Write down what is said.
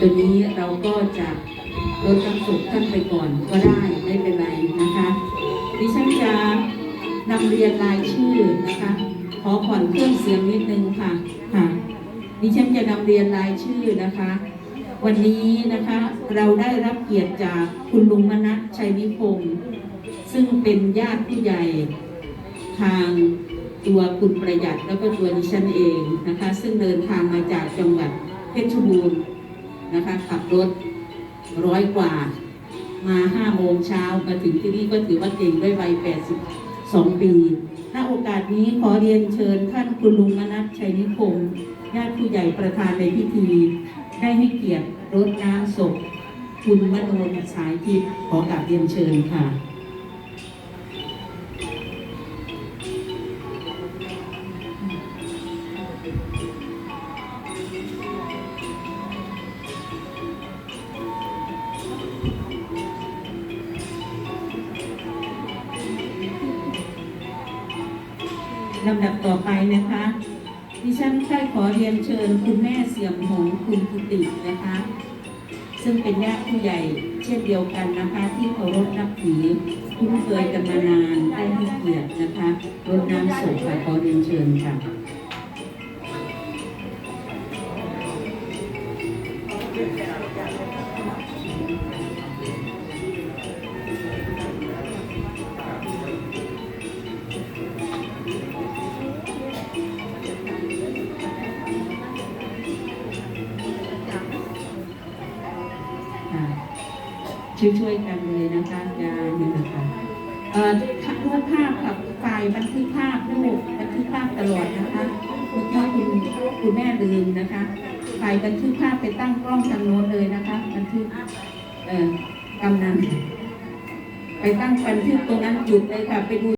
ตัวนี้เราก็จะลดน้ำสุกท่านไปก่อนก็ได้ไม่เป็นไรนะคะดิฉันจะนำเรียนรายชื่อนะคะ ขอผ่อนเครื่องเสียงนิดนึงค่ะค่ะดิฉันจะนำเรียนรายชื่อนะคะ วันนี้นะคะเราได้รับเกียรติจากคุณลุงมนัสชัยนิคมซึ่งเป็นญาติผู้ใหญ่ทางตัวคุณประหยัดแล้วก็ตัวดิฉันเองนะคะ ซึ่งเดินทางมาจากจังหวัดเพชรบูรณ์ นะคะขับรถร้อยกว่ามาห้าโมงเช้ามาถึงที่นี่ก็ถือว่าเก่งด้วยวัย82ปีณโอกาสนี้ขอเรียนเชิญท่านคุณลุงมนัสชัยนิคมญาติผู้ใหญ่ประธานในพิธี ได้ให้เกียรติรดน้ำศพ คุณมโนนสายทิพย์ขอกราบเรียนเชิญค่ะ ลำดับต่อไปนะคะ ดิฉันได้ขอเรียนเชิญคุณแม่เสียมหงคุณกิตินะคะ ซึ่งเป็นญาติผู้ใหญ่เช่นเดียวกันนะคะที่เคารพนับถือคุ้นเคยกันมานานได้ให้เกียรตินะคะรดน้ำศพค่ะขอเรียนเชิญค่ะค่ะ ช่วยๆกันเลยนะคะยาเนี่ยนะคะเอ่อรูปภาพกับฝ่ายบันทึกภาพลูกบันทึกภาพตลอดนะคะคุณพ่อคุณคุณแม่ลืมนะคะฝ่ายบันทึกภาพไปตั้งกล้องทางโน้นเลยนะคะบันทึกเอ่อกำนันไปตั้งบันทึกตรงนั้นหยุดเลยค่ะไปดู